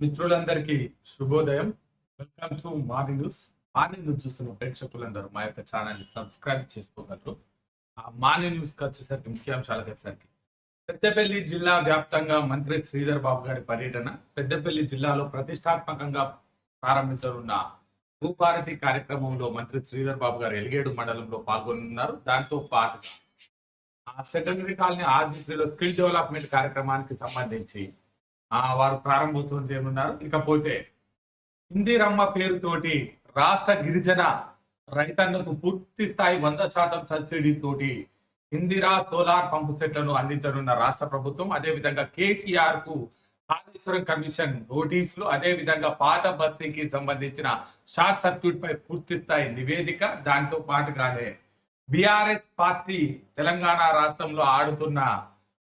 మిత్రులందరికీ శుభోదయం. Welcome to morning news morning news చూస్తున్న ప్రేక్షకులందరూ మా యొక్క ఛానల్ సబ్స్క్రైబ్ చేసుకోగలరు. ఆ మార్నింగ్ న్యూస్కి వచ్చేసరికి ముఖ్యాంశాలకు వచ్చేసరికి పెద్దపల్లి జిల్లా వ్యాప్తంగా మంత్రి శ్రీధర్ బాబు గారి పర్యటన పెద్దపల్లి జిల్లాలో ప్రతిష్టాత్మకంగా ప్రారంభించనున్న భూభారతి కార్యక్రమంలో మంత్రి శ్రీధర్ బాబు గారు ఎలిగేడు మండలంలో పాల్గొనున్నారు. దాంతో పాటు ఆ సెకండరీ కాలనీ ఆర్జిలో స్కిల్ డెవలప్మెంట్ కార్యక్రమానికి సంబంధించి వారు ప్రారంభోత్సవం చేయనున్నారు. ఇకపోతే ఇందిరమ్మ పేరుతోటి రాష్ట్ర గిరిజన రైతన్నకు పూర్తి స్థాయి వంద శాతం సబ్సిడీ తోటి ఇందిరా సోలార్ పంపు సెట్లను అందించనున్న రాష్ట్ర ప్రభుత్వం అదేవిధంగా కేసీఆర్కు కాళేశ్వరం కమిషన్ నోటీసులు అదే విధంగా పాత బస్తీకి సంబంధించిన షార్ట్ సర్క్యూట్ పై పూర్తి స్థాయి నివేదిక దాంతో పాటుగానే బీఆర్ఎస్ పార్టీ తెలంగాణ రాష్ట్రంలో ఆడుతున్న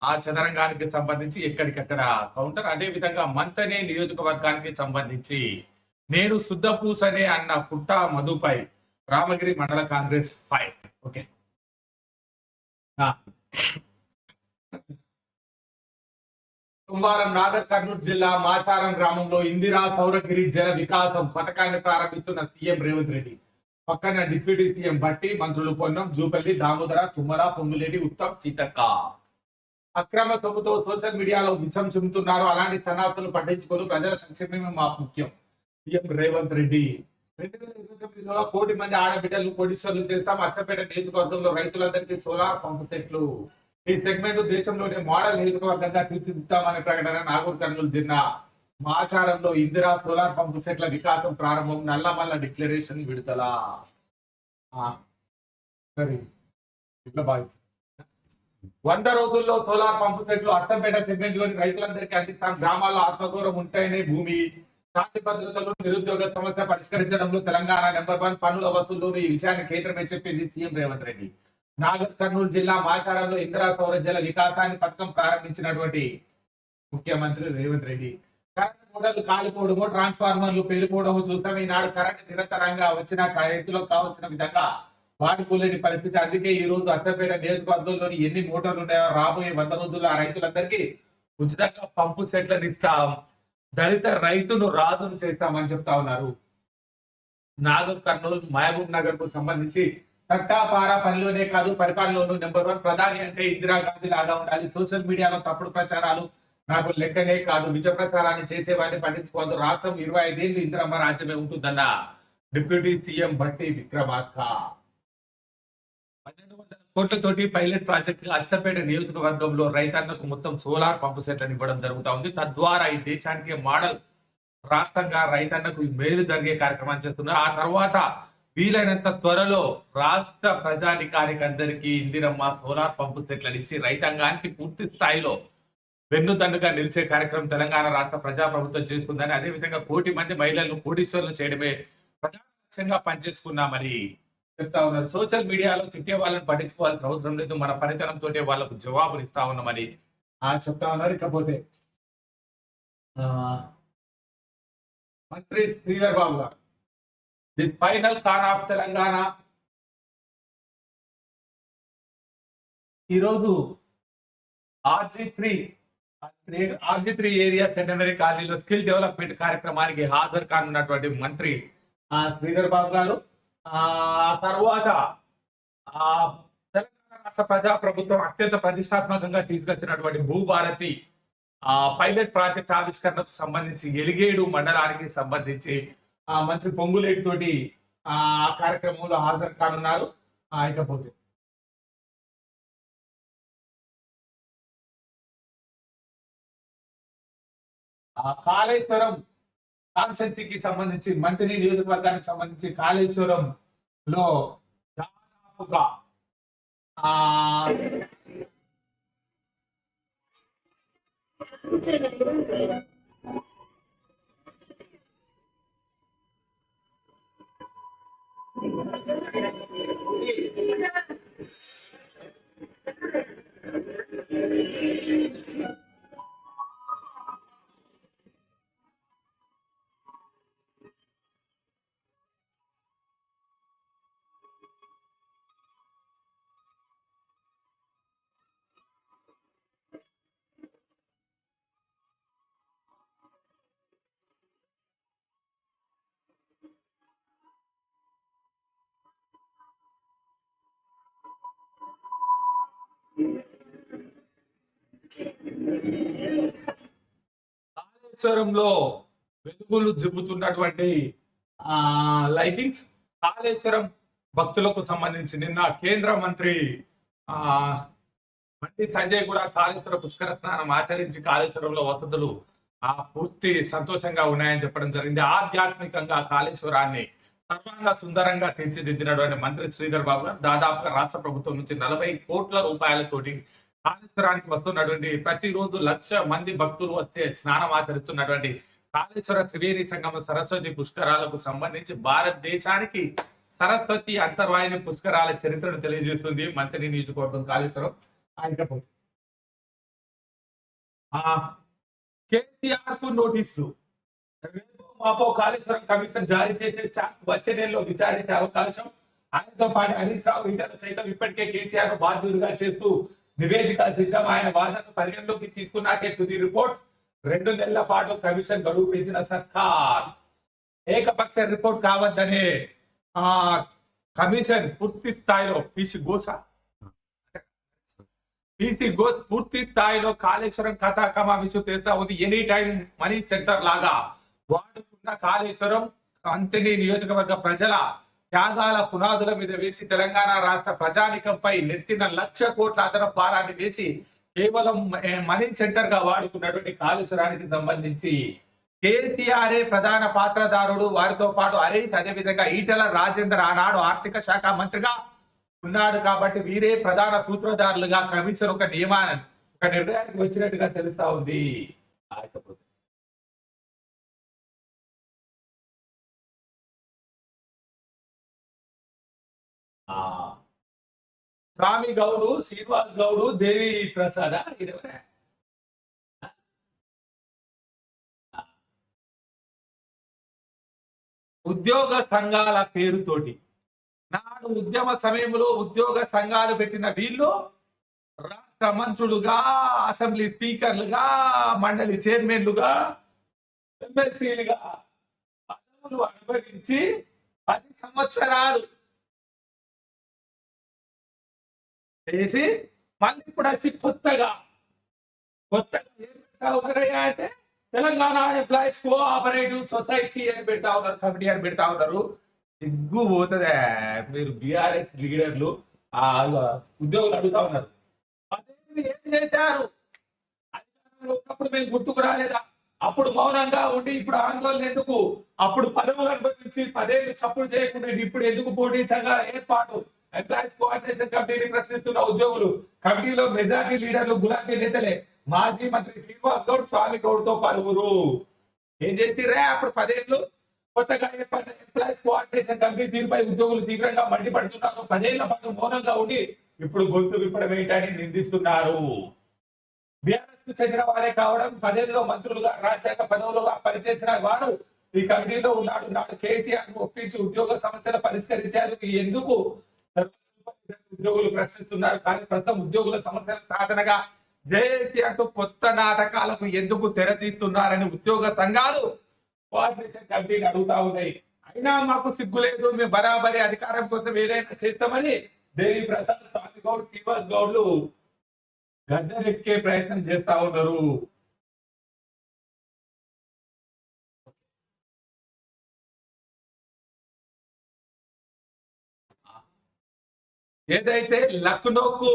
ఆ చదరంగానికి సంబంధించి ఎక్కడికక్కడ కౌంటర్. అదే విధంగా మంతనే నియోజకవర్గానికి సంబంధించి నేను శుద్ధపూసనే అన్న పుట్ట మధుపై రామగిరి మండల కాంగ్రెస్ ఫైట్ ఓకే. సోమవారం నాగర్ కర్నూలు జిల్లా మాచారం గ్రామంలో ఇందిరా సౌరగిరి జల వికాసం పథకాన్ని ప్రారంభిస్తున్న సీఎం రేవంత్ రెడ్డి. పక్కన డిప్యూటీ సీఎం భట్టి మంత్రులు పొన్నం జూపల్లి దామోదర తుమ్మల పొంగులేటి ఉత్తమ్ సీతక్క. అక్రమ సొమ్ముతో సోషల్ మీడియాలో విషం చెబుతున్నారు అలాంటి సన్నాసులు పట్టించుకోదు ప్రజల సంక్షేమమే మా ముఖ్యం. సీఎం రేవంత్ రెడ్డి. రెండు వేల ఇరవై తొమ్మిదిలో కోటి మంది ఆడబిడ్డలు కోటీశ్వర్లు చేస్తాం. అచ్చపేట నియోజకవర్గంలో రైతులందరికీ సోలార్ పంపు సెట్లు. ఈ సెగ్మెంట్ దేశంలోనే మోడల్ నియోజకవర్గంగా తీర్చిదిద్దామనే ప్రకటన నాగూర్ కర్నూలు జిల్లా మాచారంలో ఇందిరా సోలార్ పంపు సెట్ల వికాసం ప్రారంభం. నల్లమల్ల డిక్లరేషన్ విడుదల. సరే. ఇట్లా భావించు వంద రోజుల్లో సోలార్ పంపు సెట్లు అచ్చంపేట సెగ్మెంట్లోని రైతులందరికీ అందిస్తాం. గ్రామాల్లో ఆత్మగౌరవం ఉంటాయనే భూమి. శాంతి భద్రతలు నిరుద్యోగ సమస్య పరిష్కరించడంలో తెలంగాణ నెంబర్ వన్ పన్నుల వసూలు ఈ విషయాన్ని కేంద్రమే చెప్పింది సీఎం రేవంత్ రెడ్డి. నాగర్ కర్నూలు జిల్లా మాచారంలో ఇందిరా సౌర జల వికాసాన్ని పథకం ప్రారంభించినటువంటి ముఖ్యమంత్రి రేవంత్ రెడ్డి. కరెంట్ మూడలు కాలిపోవడము ట్రాన్స్ఫార్మర్లు పేలిపోవడము చూస్తాం. ఈనాడు కరెంట్ నిరంతరంగా వచ్చిన రైతులకు కావాల్సిన విధంగా వాడుకోలేని పరిస్థితి. అందుకే ఈ రోజు అచ్చపేట నియోజకవర్గంలోని ఎన్ని మోటార్లు ఉన్నాయో రాబోయే వంద రోజుల్లో ఆ రైతులందరికీ ఉచితంగా పంపు సెట్లను ఇస్తాం. దళిత రైతును రాజును చేస్తామని చెప్తా ఉన్నారు. నాగూర్ కర్నూలు మహబూబ్ నగర్కు సంబంధించి తట్టాపార పనిలోనే కాదు పరిపాలనలోనూ నెంబర్ వన్ ప్రధాని అంటే ఇందిరాగాంధీ లాగా ఉండాలి. సోషల్ మీడియాలో తప్పుడు ప్రచారాలు నాకు లెక్కనే కాదు. విజ ప్రచారాన్ని చేసేవాడిని పట్టించుకోవద్దు. రాష్ట్రం ఇరవై ఐదేళ్ళు ఇందిరమ్మ రాజ్యమే ఉంటుందన్న. Deputy CM Bhatti Vikramarka. పన్నెండు వందల కోట్లతోటి పైలట్ ప్రాజెక్టు అచ్చపేట నియోజకవర్గంలో రైతన్నకు మొత్తం సోలార్ పంపు సెట్లను ఇవ్వడం జరుగుతూ ఉంది. తద్వారా ఈ దేశానికి మోడల్ రాష్ట్రంగా రైతన్నకు మేలు జరిగే కార్యక్రమాన్ని చేస్తున్నారు. ఆ తర్వాత వీలైనంత త్వరలో రాష్ట్ర ప్రజాధికారికి అందరికీ ఇందిరమ్మ సోలార్ పంపు సెట్లను ఇచ్చి రైతాంగానికి పూర్తి స్థాయిలో వెన్నుదన్నుగా నిలిచే కార్యక్రమం తెలంగాణ రాష్ట్ర ప్రజా ప్రభుత్వం చేస్తుందని అదేవిధంగా కోటి మంది మహిళలను కోటీశ్వర్లు చేయడమే ప్రధాన లక్ష్యంగా పనిచేసుకున్నామని చెప్తా ఉన్నారు. సోషల్ మీడియాలో తిట్టే వాళ్ళని పట్టించుకోవాల్సిన అవసరం లేదు. మన పనితనంతో వాళ్ళకు జవాబులు ఇస్తా ఉన్నామని ఆ చెప్తా ఉన్నారు. ఇకపోతే మంత్రి శ్రీధర్ బాబు గారు ది ఫైనల్ ఖాన్ ఆఫ్ తెలంగాణ. ఈరోజు RG three RG three area centenary కాలనీలో స్కిల్ డెవలప్మెంట్ కార్యక్రమానికి హాజరు కానున్నటువంటి మంత్రి ఆ, శ్రీధర్ బాబు గారు. తర్వాత ఆ తెలంగాణ రాష్ట్ర ప్రజా ప్రభుత్వం అత్యంత ప్రతిష్టాత్మకంగా తీసుకొచ్చినటువంటి భూభారతి ఆ పైలట్ ప్రాజెక్ట్ ఆవిష్కరణకు సంబంధించి ఎలిగేడు మండలానికి సంబంధించి మంత్రి పొంగులేటితోటి ఆ కార్యక్రమంలో హాజరు కానున్నారు. ఇకపోతే. ఆ కాళేశ్వరం కాన్సెన్సీకి సంబంధించి మంత్రి నియోజకవర్గానికి సంబంధించి కాళేశ్వరం లో దాదాపుగా ఆ కాళేశ్వరంలో వెలుగులు జిబ్బుతున్నటువంటి ఆ లైటింగ్స్ కాళేశ్వరం భక్తులకు సంబంధించి నిన్న కేంద్ర మంత్రి ఆ సంజయ్ కూడా కాళేశ్వర పుష్కర స్నానం ఆచరించి కాళేశ్వరంలో వసతులు ఆ పూర్తి సంతోషంగా ఉన్నాయని చెప్పడం జరిగింది. ఆధ్యాత్మికంగా కాళేశ్వరాన్ని సర్వంగా సుందరంగా తీర్చిదిద్దినటువంటి మంత్రి శ్రీధర్ బాబు గారు దాదాపుగా రాష్ట్ర ప్రభుత్వం నుంచి నలభై కోట్ల రూపాయలతోటి కాళేశ్వరానికి వస్తున్నటువంటి ప్రతిరోజు లక్ష మంది భక్తులు వచ్చే స్నానం ఆచరిస్తున్నటువంటి కాళేశ్వర త్రివేణి సంగమ సరస్వతి పుష్కరాలకు సంబంధించి భారతదేశానికి సరస్వతి అంతర్వాహిని పుష్కరాల చరిత్రను తెలియజేస్తుంది మంత్రి నియోజకవర్గం కాళేశ్వరం. ఆయన కేసీఆర్కు నోటీసులు. రేపు మాపో కాళేశ్వరం కమిషన్ జారీ చేసే ఛాన్స్ వచ్చే నెలలో విచారించే అవకాశం. ఆయనతో పాటు హరీష్ రావు ఇతర సైతం ఇప్పటికే కేసీఆర్ను బాధ్యుడిగా చేస్తూ నివేదిక సిద్ధం ఆయన వాదనను పరిగణలోకి తీసుకున్నాకే తుది రిపోర్ట్ రెండు నెలల పాటు కమిషన్ గడువు పెంచిన సర్కార్. ఏకపక్ష రిపోర్ట్ కావద్దనే ఆ కమిషన్ పూర్తి స్థాయిలో పిసి ఘోష. పిసి ఘోష్ పూర్తి స్థాయిలో కాళేశ్వరం కథా విషయం తెస్తా ఉంది. ఎనీ టైం మనీ సెంటర్ లాగా వాడుకున్న కాళేశ్వరం అంతని నియోజకవర్గ ప్రజల త్యాగాల పునాదుల మీద వేసి తెలంగాణ రాష్ట్ర ప్రజానికంపై నెత్తిన లక్ష కోట్ల అదన భారాన్ని వేసి కేవలం మనీ సెంటర్గా వాడుకున్నటువంటి కాళేశ్వరానికి సంబంధించి కేసీఆర్ఏ ప్రధాన పాత్రదారుడు. వారితో పాటు హరీష్ అదేవిధంగా ఈటెల రాజేందర్ ఆనాడు ఆర్థిక శాఖ మంత్రిగా ఉన్నాడు కాబట్టి వీరే ప్రధాన సూత్రధారులుగా కమిషన్ ఒక నియమాన్ని ఒక నిర్ణయానికి వచ్చినట్టుగా తెలుస్తా ఉంది. స్వామి గౌడు శ్రీనివాస్ గౌడు దేవి ప్రసాద ఇదెవరే ఉద్యోగ సంఘాల పేరుతోటి. నాడు ఉద్యమ సమయంలో ఉద్యోగ సంఘాలు పెట్టిన వీళ్ళు రాష్ట్ర మంత్రులుగా అసెంబ్లీ స్పీకర్లుగా మండలి చైర్మన్లుగా ఎమ్మెల్సీలుగా పదవులు అనుభవించి పది సంవత్సరాలు చేసి మళ్ళీ ఇప్పుడు వచ్చి కొత్తగా కొత్తగా ఏం పెడతా ఉన్నారయ్యా అంటే తెలంగాణ ఎంప్లాయీస్ కోఆపరేటివ్ సొసైటీ అని పెడతా ఉన్నారు కమిటీ అని పెడతా ఉన్నారు. సిగ్గు పోతుందే మీరు బీఆర్ఎస్ లీడర్లు ఆ ఉద్యోగులు అడుగుతా ఉన్నారు. ఏం చేశారు? అధికారంలో ఉన్నప్పుడు మేము గుర్తుకు రాలేదా? అప్పుడు మౌనంగా ఉండి ఇప్పుడు ఆందోళన ఎందుకు? అప్పుడు పదవులు అనుభవించి పదేళ్ళు చప్పుడు చేయకుండా ఇప్పుడు ఎందుకు పోటీ సంఘాల ఏర్పాటు? ఎంప్లాయీస్ కోఆర్డినేషన్ కమిటీని ప్రశ్నిస్తున్న ఉద్యోగులు కమిటీలో మెజార్టీ లీడర్లు గులాబీ నేతలే మాజీ మంత్రి శ్రీనివాస్ గౌడ్ స్వామి గౌడ్తో పలువురు. ఏం చేసిర్రే అప్పుడు పదేళ్ళు? కొత్తగా ఏర్పడిన ఎంప్లాయీస్ కోఆర్డినేషన్ కమిటీ తీరుపై ఉద్యోగులు తీవ్రంగా మండిపడుతున్నారు. పదేళ్ళ పాటు మౌనంగా ఉండి ఇప్పుడు గొంతు విప్పడం ఏంటని నిందిస్తున్నారు. బీఆర్ఎస్కు చెందిన వారే కావడం పదేళ్ళలో మంత్రులుగా రాజ్యాంగ పదవులుగా పనిచేసిన వారు ఈ కమిటీలో ఉన్నాడు. నాడు కేసీఆర్ను ఒప్పించి ఉద్యోగ సమస్యలు పరిష్కరించారు ఎందుకు ఉద్యోగులు ప్రశ్నిస్తున్నారు. కానీ ప్రస్తుతం ఉద్యోగుల సమస్యల సాధనగా జేఏసీ అంటూ కొత్త నాటకాలకు ఎందుకు తెరతీస్తున్నారని ఉద్యోగ సంఘాలు కోఆర్డినేషన్ కమిటీని అడుగుతా ఉన్నాయి. అయినా మాకు సిగ్గు లేదు. మేము బరాబరి అధికారం కోసం ఏదైనా చేస్తామని దేవి ప్రసాద్ స్వామి గౌడ్ శ్రీవాస్ గౌడ్లు గద్దెనెక్కే ప్రయత్నం చేస్తా ఉన్నారు. ఏదైతే లక్నోకు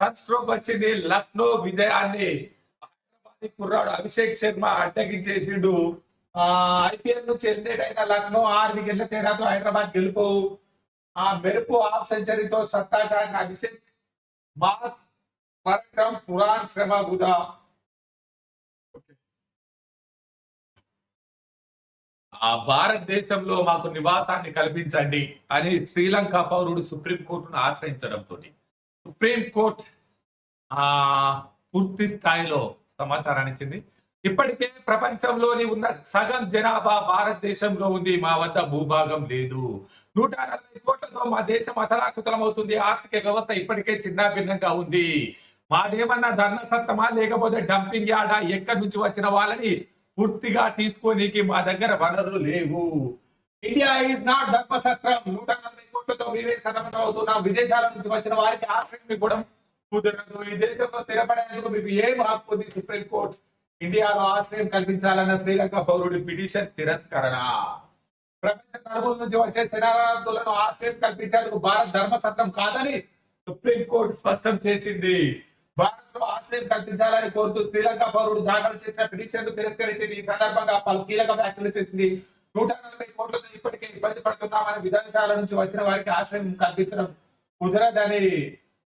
సన్ స్ట్రోక్ వచ్చింది లక్నో విజయాన్ని హైదరాబాద్ కుర్రాడు అభిషేక్ శర్మ అడ్డగించేసిండు. ఆ ఐపీఎల్ నుంచి ఎలిమినేట్ అయిన లక్నో ఆరు వికెట్ల తేడాతో హైదరాబాద్ గెలుపు. ఆ మెరుపు హాఫ్ సెంచరీతో సత్తా చాటిన అభిషేక్ మాస్ పరక్రమ్ పురాణ్ శ్రమ గుదా భారతదేశంలో మాకు నివాసాన్ని కల్పించండి అని శ్రీలంక పౌరుడు సుప్రీంకోర్టును ఆశ్రయించడంతో సుప్రీంకోర్టు ఆ పూర్తి స్థాయిలో సమాచారాన్ని ఇచ్చింది. ఇప్పటికే ప్రపంచంలోని ఉన్న సగం జనాభా భారతదేశంలో ఉంది. మా వద్ద భూభాగం లేదు. నూట నలభై కోట్లతో మా దేశం అతలాకుతలం అవుతుంది ఆర్థిక వ్యవస్థ ఇప్పటికే చిన్న భిన్నంగా ఉంది. మాదేమన్నా ధర్మ సత్తమా లేకపోతే డంపింగ్ యాడా ఎక్కడి నుంచి వచ్చిన వాళ్ళని పూర్తిగా తీసుకోనీకి మా దగ్గర వనరులు లేవు. ఇండియా ఈజ్ నాట్ ధర్మసత్రం నూట నలభై కోట్లతో మేమే సతమతం అవుతున్నాం విదేశాల నుంచి వచ్చిన వారికి ఆశ్రయం ఇవ్వడం కుదరదు. ఈ దేశంలో స్థిరపడేందుకు మీకు ఏం హక్కు ఉంది సుప్రీం కోర్టు? ఇండియాలో ఆశ్రయం కల్పించాలన్న శ్రీలంక పౌరుడి పిటిషన్ తిరస్కరణ. ప్రపంచ నలుగురు నుంచి వచ్చే శరణార్థులను ఆశ్రయం కల్పించేందుకు భారత్ ధర్మసత్రం కాదని సుప్రీంకోర్టు స్పష్టం చేసింది. భారత్లో ఆశ్రయం కల్పించాలని కోరుతూ శ్రీలంక పౌరుడు దాఖలు చేసిన పిటిషన్ తిరస్కరించింది. ఈ సందర్భంగా పలు కీలక వ్యాఖ్యలు చేసింది. నూట నలభై కోట్లతో ఇప్పటికే ఇబ్బంది పడుతున్నామని విదేశాల నుంచి వచ్చిన వారికి ఆశ్రయం కల్పించడం కుదరదని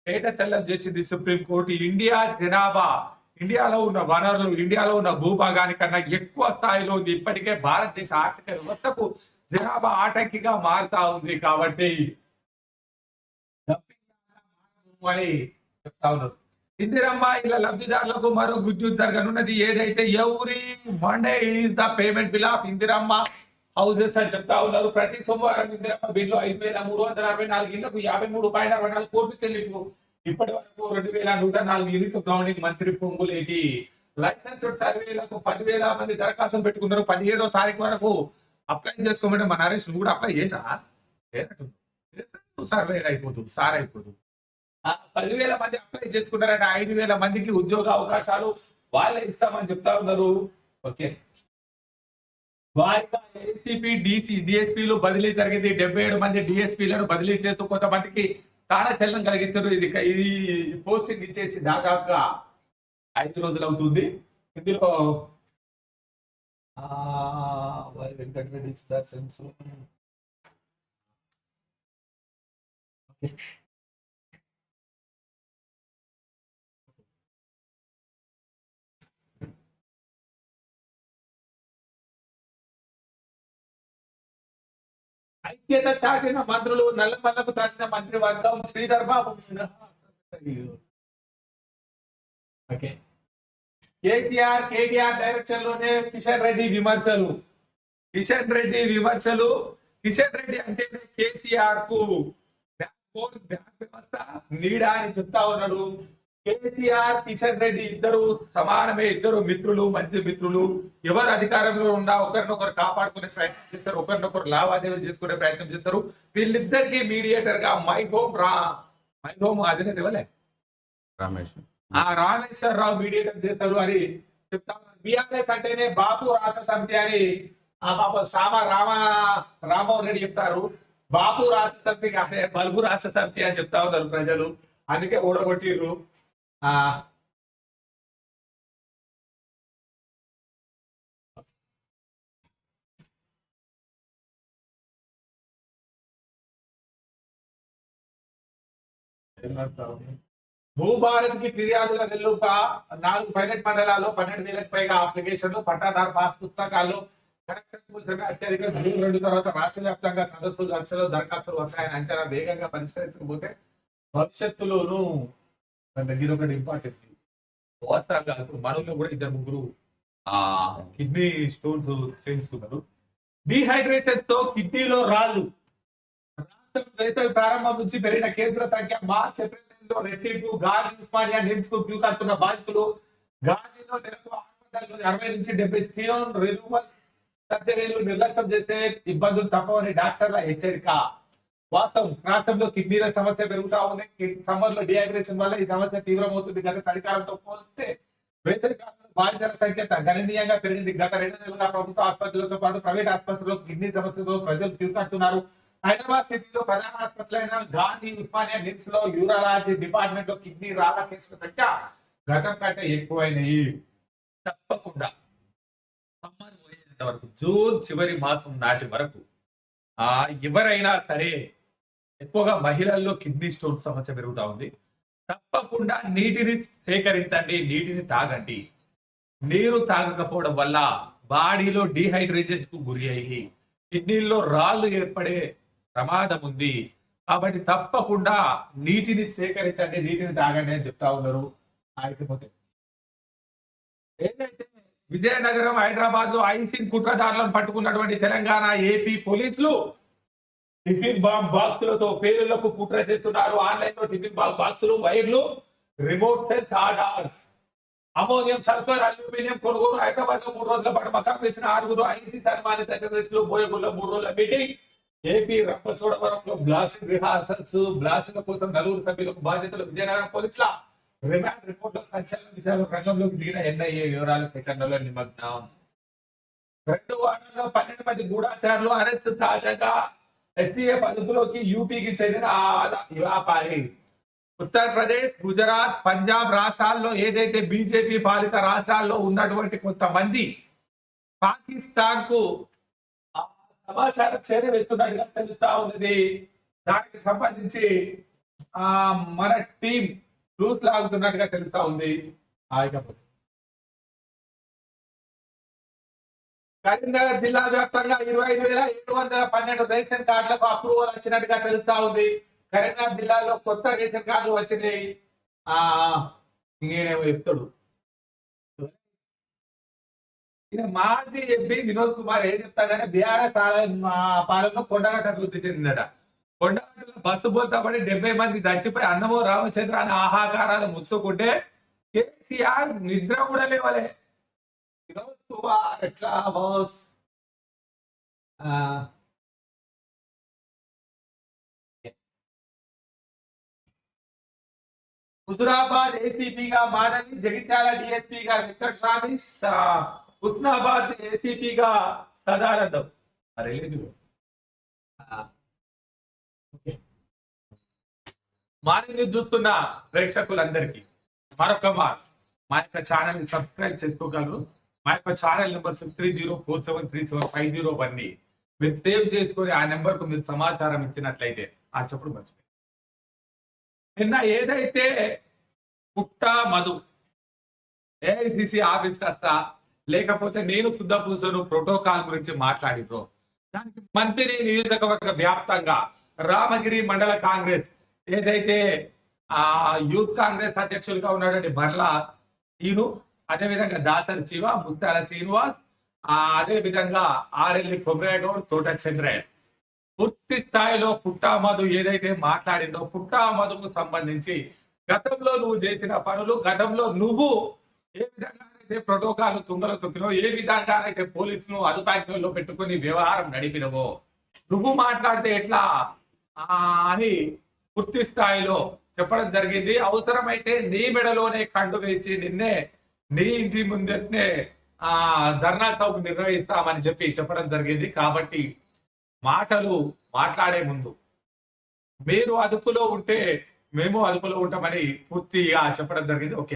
ఏట తెల్లం చేసింది సుప్రీంకోర్టు. ఇండియా జనాభా ఇండియాలో ఉన్న వనరులు ఇండియాలో ఉన్న భూభాగానికన్నా ఎక్కువ స్థాయిలో ఉంది. ఇప్పటికే భారతదేశ ఆర్థిక వ్యవస్థకు జనాభా ఆటంకిగా మారుతా ఉంది కాబట్టి అని చెప్తా ఉన్నారు. ఇందిరమ్మ ఇలా లబ్ధిదారులకు మరో గుడ్ న్యూస్ జరగనున్నది. ఏదైతే ఎవరి Monday is the payment bill of Indiramma houses అని చెప్తా ఉన్నారు. ప్రతి సోమవారం ఇందిరమ్మ బిల్లు ఐదు వేల మూడు వందల అరవై నాలుగు ఇళ్ళకు యాభై మూడు పాయింట్ అరవై నాలుగు కోట్లు చెల్లింపు. ఇప్పటి వరకు రెండు వేల నూట నాలుగు యూనిట్లు గ్రౌండింగ్ మంత్రి పొంగులేటి. లైసెన్స్ సర్వేలకు పదివేల మంది దరఖాస్తులు పెట్టుకున్నారు. పదిహేడో తారీఖు వరకు అప్లై చేసుకోమంటే మన నరేష్ నువ్వు కూడా అప్లై చేసా సర్వే అయిపోతుంది సార్ అయిపోతుంది పదివేల మంది అప్లై చేసుకుంటారంటే ఐదు వేల మందికి ఉద్యోగ అవకాశాలు వాళ్ళే ఇస్తామని చెప్తా ఉన్నారు. ఓకే. వారిగా ఏసీపీ డిసి డిఎస్పీలు బదిలీ జరిగింది. డెబ్బై ఏడు మంది డిఎస్పీలను బదిలీ చేస్తూ కొంతమందికి స్థాన కలిగించారు. ఇది ఇది పోస్టింగ్ ఇచ్చేసి దాదాపుగా ఐదు రోజులు అవుతుంది. ఇందులో ఆ, వై వెంకటరెడ్డి ఐక్యత చాటిన మంత్రులు నల్లమల్లకు తాకిన మంత్రివర్గం శ్రీధర్ బాబు కేసీఆర్ కేటీఆర్ డైరెక్షన్లోనే కిషన్ రెడ్డి విమర్శలు. కిషన్ రెడ్డి విమర్శలు. కిషన్ రెడ్డి అంటే కేసీఆర్కు బ్యాక్ బ్యాక్ వ్యవస్థ నీడా అని చెప్తా ఉన్నాడు. కేసీఆర్ కిషన్ రెడ్డి ఇద్దరు సమానమే. ఇద్దరు మిత్రులు మంచి మిత్రులు. ఎవరు అధికారంలో ఉన్నా ఒకరినొకరు కాపాడుకునే ప్రయత్నం చేస్తారు. ఒకరినొకరు లావాదేవీలు చేసుకునే ప్రయత్నం చేస్తారు. వీళ్ళిద్దరికి మీడియేటర్గా మై హోమ్ రా మై హోమ్ అధినేత ఇవ్వలే రమేష్ ఆ రామేశ్వరరావు మీడియేటర్ చేస్తారు అని చెప్తా బిఆర్ఎస్ అంటేనే బాపు రాష్ట్ర సమితి అని ఆ పాప సామ రామ రామోహన్ రెడ్డి చెప్తారు. బాపు రాష్ట్ర సమితి కాదే బల్బు రాష్ట్ర సమితి అని చెప్తా ఉన్నారు ప్రజలు. అందుకే ఓడగొట్టిర్రు. భూభారత్కి ఫిర్యాదుల వెల్లుక నాలుగు పైలట్ మండలాల్లో పన్నెండు వేలకు పైగా అప్లికేషన్లు పట్టాదారు పాస్ పుస్తకాలు కనెక్షన్ అత్యధిక జూన్ రెండు తర్వాత రాష్ట్ర వ్యాప్తంగా సదస్సులు లక్షలు దరఖాస్తులు వస్తాయని అంచనా వేగంగా పరిష్కరించకపోతే భవిష్యత్తులోనూ మన దగ్గర ఒకటి ఇంపార్టెంట్ వాస్తవంగా ఇప్పుడు మనలో కూడా ఇద్దరు ముగ్గురు కిడ్నీ స్టోన్స్ చేయించుకున్నారు డిహైడ్రేషన్తో కిడ్నీలో రాళ్ళు. రాష్ట్రం వేసవి ప్రారంభం నుంచి పెరిగిన కేసుల సంఖ్య మార్చి ఏప్రిల్ నెలలో రెట్టింపు గాంధీ ఉస్మానియా నిమ్స్కు క్యూ కాస్తున్న బాధితులు. గాంధీలో నెలకు అరవై నుంచి డెబ్బై స్టీరోన్ రెన్యూవల్ సర్జరీలు నిర్లక్ష్యం చేస్తే ఇబ్బందులు తప్పవని డాక్టర్ల హెచ్చరిక. వాస్తవం. రాష్ట్రంలో కిడ్నీల సమస్య పెరుగుతా ఉంది. సమ్మర్లో డిహైడ్రేషన్ వల్ల ఈ సమస్య తీవ్రమవుతుంది. గత చలికాలంతో పోలిస్తే వేసవి కాలంలో బాధితుల సంఖ్య గణనీయంగా పెరిగింది. గత రెండు నెలలుగా ప్రభుత్వ ఆసుపత్రులతో పాటు ప్రైవేట్ ఆసుపత్రుల్లో కిడ్నీ సమస్యతో ప్రజలు తీర్కడుతున్నారు హైదరాబాద్ సిటీలో ప్రధాన ఆసుపత్రులైన గాంధీ ఉస్మానియా నిమ్స్లో యూరాలజీ డిపార్ట్మెంట్లో కిడ్నీ రాళ్ళ కేసుల సంఖ్య గతం కంటే ఎక్కువైనవి తప్పకుండా. సమ్మర్ పోయేంత వరకు జూన్ చివరి మాసం నాటి వరకు ఆ ఎవరైనా సరే ఎక్కువగా మహిళల్లో కిడ్నీ స్టోన్ సమస్య పెరుగుతూ ఉంది. తప్పకుండా నీటిని సేకరించండి నీటిని తాగండి. నీరు తాగకపోవడం వల్ల బాడీలో డిహైడ్రేషన్కు గురి అయ్యి కిడ్నీల్లో రాళ్ళు ఏర్పడే ప్రమాదం ఉంది. కాబట్టి తప్పకుండా నీటిని సేకరించండి నీటిని తాగండి అని చెప్తా ఉన్నారు ఆగిపోతే ఏంటంటే విజయనగరం హైదరాబాద్లో ఐసిన్ కుట్రదారులను పట్టుకున్నటువంటి తెలంగాణ ఏపీ పోలీసులు టిఫిన్ బాంబ్ బాక్సులతో పేరులకు కుట్ర చేస్తున్నారు. ఆన్లైన్లో టిఫిన్ బాంబ్ బాక్సులు వైర్లు remote sense orders ammonium sulphur aluminium కొనుగోలు హైదరాబాద్లో మూడు రోజుల పాటు మకాం వేసిన ఆరుగురు ఐసీ సన్మానిత టెర్రరిస్టులు బోయగుల్లో మూడు రోజుల మీటింగ్. ఏపీ రంపచోడవరంలో బ్లాస్టింగ్ రిహార్సల్స్ బ్లాస్టింగ్ కోసం నలుగురు సభ్యులకు బాధ్యతలు విజయనగరం పోలీసుల రిమాండ్ రిపోర్ట్ సంచలన విషయాలు రంగంలోకి దిగిన ఎన్ఐఏ వివరాలు సెకండ్లలో నిమగ్నం. రెండు వారాల్లో పన్నెండు మంది గూఢాచారులు అరెస్ట్ తాజాగా ఎస్టీఏ అదుపులోకి యూపీకి చెందిన వ్యాపారి. ఉత్తరప్రదేశ్ గుజరాత్ పంజాబ్ రాష్ట్రాల్లో ఏదైతే బీజేపీ పాలిత రాష్ట్రాల్లో ఉన్నటువంటి కొంతమంది పాకిస్తాన్కు ఆ సమాచారం చేరవేస్తున్నట్టుగా తెలుస్తా ఉన్నది. దానికి సంబంధించి ఆ మన టీం రూల్స్ లాగుతున్నట్టుగా తెలుస్తా ఉంది. ఆగకపోతే కరీంనగర్ జిల్లా వ్యాప్తంగా ఇరవై ఐదు వేల ఏడు వందల పన్నెండు రేషన్ కార్డులకు అప్రూవల్ వచ్చినట్టుగా తెలుస్తా ఉంది. కరీంనగర్ జిల్లాలో కొత్త రేషన్ కార్డులు వచ్చినాయి ఆ ఇంకేనేమో చెప్తాడు. మాజీ ఎంపీ వినోద్ కుమార్ ఏం చెప్తాడంటే బీఆర్ఎస్ పాలనలో కొండగట్ట అభివృద్ధి చెందిందట. కొండగట్టలో బస్సు పోతా పడి డెబ్బై మంది చచ్చిపోయి అన్నమో రామచంద్ర అని ఆహాకారాలు ముత్తుకుంటే కేసీఆర్ నిద్ర కూడా లేవలే వినోద్ కుమార్ ఎట్లా బాస్ ఆ, హుజురాబాద్ ఏసీపీగా మాధవి జగిత్యాల డిఎస్పీగా వెంకట స్వామి హుస్నాబాద్ ఏసీపీగా సదానందం. మరి లేదు. ఆ, మార్నింగ్ చూస్తున్న ప్రేక్షకులందరికీ మరొక మార్. మా యొక్క ఛానల్ని సబ్స్క్రైబ్ చేసుకోగలరు. మా యొక్క channel number six three zero four seven three seven five zero వన్ని మీరు సేవ్ చేసుకొని ఆ నెంబర్కు మీరు సమాచారం ఇచ్చినట్లయితే ఆ చెప్పుడు మర్చిపోయి నిన్న ఏదైతే పుట్ట మధు ఏఐసిసి ఆఫీస్ కాస్త లేకపోతే నేను శుద్ధ పూసను ప్రోటోకాల్ గురించి మాట్లాడితో దానికి మంత్రి నియోజకవర్గ వ్యాప్తంగా రామగిరి మండల కాంగ్రెస్ ఏదైతే ఆ యూత్ కాంగ్రెస్ అధ్యక్షులుగా ఉన్నాడంటే బర్లా ఈను అదేవిధంగా దాసరి శివ ముత్తాల శ్రీనివాస్ ఆ అదే విధంగా ఆర్ఎల్లి కొమరేగౌడ్ తోట చంద్రయ్య. పూర్తి స్థాయిలో పుట్టామధు ఏదైతే మాట్లాడిందో పుట్టామధుకు సంబంధించి గతంలో నువ్వు చేసిన పనులు గతంలో నువ్వు ఏ విధంగా అయితే ప్రోటోకాల్ తుంగలు తొక్కినో ఏ విధంగా అయితే పోలీసులు అదుపాయంలో పెట్టుకుని వ్యవహారం నడిపినవో నువ్వు మాట్లాడితే ఎట్లా? ఆ, అని పూర్తి స్థాయిలో చెప్పడం జరిగింది. అవసరమైతే నీ మెడలోనే కండు వేసి నిన్నే నీ ఇంటి ముందటనే ఆ ధర్నా చౌక్ నిర్వహిస్తామని చెప్పి చెప్పడం జరిగింది. కాబట్టి మాటలు మాట్లాడే ముందు మీరు అదుపులో ఉంటే మేము అదుపులో ఉంటామని పూర్తిగా చెప్పడం జరిగింది. ఓకే.